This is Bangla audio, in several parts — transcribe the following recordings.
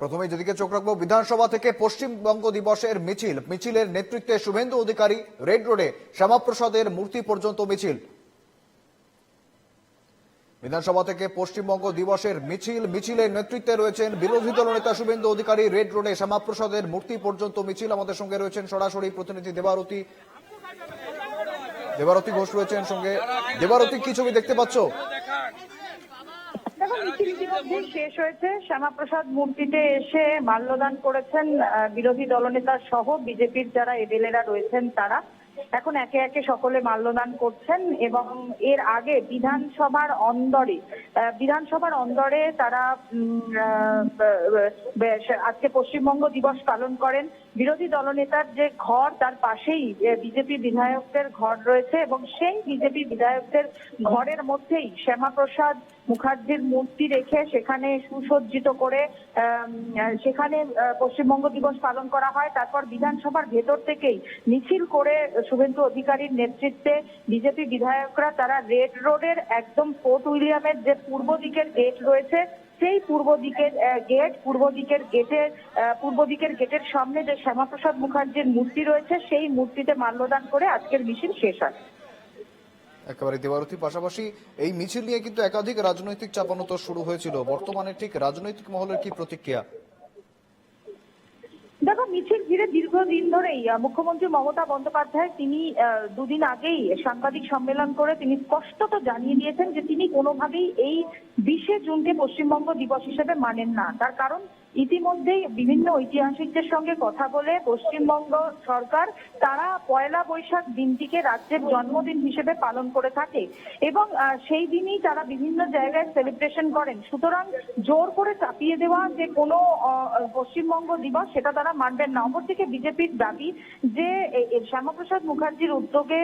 প্রথমে যেদিকে চোখ রাখব, বিধানসভা থেকে পশ্চিমবঙ্গ দিবসের মিছিল। মিছিলের নেতৃত্বে শুভেন্দু অধিকারী, রেড রোডে শ্যামাপ্রসাদের মূর্তি পর্যন্ত মিছিল। বিধানসভা থেকে পশ্চিমবঙ্গ দিবসের মিছিল। মিছিলের নেতৃত্বে রয়েছেন বিরোধী দলনেতা শুভেন্দু অধিকারী, রেড রোডে শ্যামাপ্রসাদের মূর্তি পর্যন্ত মিছিল। আমাদের সঙ্গে রয়েছেন সরাসরি প্রতিনিধি দেবারতী। দেবারতী ঘোষ রয়েছেন সঙ্গে। দেবারতী, কি ছবি দেখতে পাচ্ছ? দেখো মিছিল শেষ হয়েছে। শ্যামাপ্রসাদ মূর্তিতে এসে মাল্যদান করেছেন বিরোধী দলনেতা সহ বিজেপির যারা এমএলএরা রয়েছেন তারা। এখন একে একে সকলে মাল্যদান করছেন এবং এর আগে বিধানসভার অন্দরে বিধানসভার অন্দরে তারা আজকে পশ্চিমবঙ্গ দিবস পালন করেন। বিরোধী দলনেতার যে ঘর, তার পাশেই বিজেপি বিধায়কদের ঘর রয়েছে এবং সেই বিজেপি বিধায়কদের ঘরের মধ্যেই শ্যামাপ্রসাদ মুখার্জির মূর্তি রেখে সেখানে সুসজ্জিত করে সেখানে পশ্চিমবঙ্গ দিবস পালন করা হয়। তারপর বিধানসভার ভেতর থেকেই মিছিল করে শুভেন্দু অধিকারীর নেতৃত্বে বিজেপি বিধায়করা তারা রেড রোডের একদম ফোর্ট উইলিয়ামের যে পূর্ব দিকের গেট রয়েছে সেই পূর্ব দিকের গেট, পূর্ব দিকের গেটের পূর্ব দিকের গেটের সামনে যে শ্যামাপ্রসাদ মুখার্জির মূর্তি রয়েছে, সেই মূর্তিতে মাল্যদান করে আজকের মিছিল শেষ হয়। একেবারে দেবারতী পাশাপাশি এই মিছিল নিয়ে কিন্তু একাধিক রাজনৈতিক চাপানোতর শুরু হয়েছিল। বর্তমানে ঠিক রাজনৈতিক মহলের কি প্রতিক্রিয়া? দেখো, মিছিল ঘিরে দীর্ঘদিন ধরেই মুখ্যমন্ত্রী মমতা বন্দ্যোপাধ্যায় তিনি দুদিন আগেই সাংবাদিক সম্মেলন করে তিনি স্পষ্টত জানিয়ে দিয়েছেন যে তিনি কোনোভাবেই এই বিশে জুনকে পশ্চিমবঙ্গ দিবস হিসেবে মানেন না। তার কারণ ইতিমধ্যেই বিভিন্ন ঐতিহাসিকদের সঙ্গে কথা বলে পশ্চিমবঙ্গ সরকার তারা পয়লা বৈশাখ দিনটিকে রাজ্যের জন্মদিন হিসেবে পালন করে থাকে। এবং সেই দিনই তারা বিভিন্ন জায়গায় সেলিব্রেশন করেন। সুতরাং জোর করে চাপিয়ে দেওয়া যে কোনো পশ্চিমবঙ্গ দিবস, সেটা তারা মানবেন না। অপরদিকে বিজেপির দাবি যে শ্যামাপ্রসাদ মুখার্জির উদ্যোগে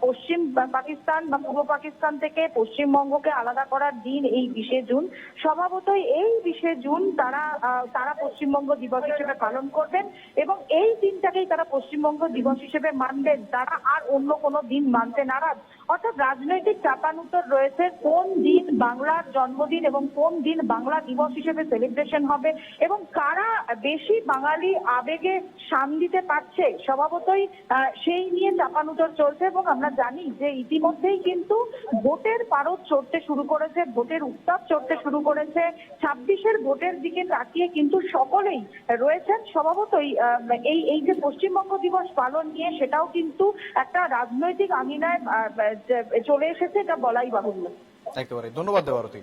পশ্চিম পাকিস্তান বা পূর্ব পাকিস্তান থেকে পশ্চিমবঙ্গকে আলাদা করার দিন এই বিশে জুন। স্বভাবতই এই বিশে জুন তারা তারা পশ্চিমবঙ্গ দিবস হিসেবে পালন করবেন এবং এই দিনটাকেই তারা পশ্চিমবঙ্গ দিবস হিসেবে মানবেন। তারা আর অন্য কোনো দিন মানতে নারাজ। অর্থাৎ রাজনৈতিক চাপানুতর রয়েছে কোন দিন বাংলার জন্মদিন এবং কোন দিন বাংলা দিবস হিসেবে সেলিব্রেশন হবে এবং কারা বেশি বাঙালি আবেগে সান দিতে পারছে? স্বভাবতই সেই নিয়ে চাপানুতর চলছে এবং আমরা জানি যে ইতিমধ্যেই কিন্তু ভোটের পারদ চড়তে শুরু করেছে, ভোটের উত্তাপ চড়তে শুরু করেছে। ছাব্বিশের ভোটের দিকে তাকিয়ে কিন্তু সকলেই রয়েছেন। স্বভাবতই এই এই যে পশ্চিমবঙ্গ দিবস পালন নিয়ে সেটাও কিন্তু একটা রাজনৈতিক আঙিনায় চলে এসেছে এটা বলাই বাহুল্য। একেবারে। ধন্যবাদ দেবারতী।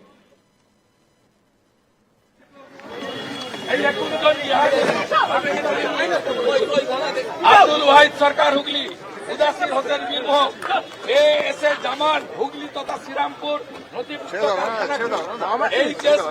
আব্দুল ওয়াহিদ সরকার হুগলি উদাসীন Hossain Birbhum A S A Zaman Hooghly তথা শ্রীরামপুর নথিভুক্ত কারখানা এইচ এস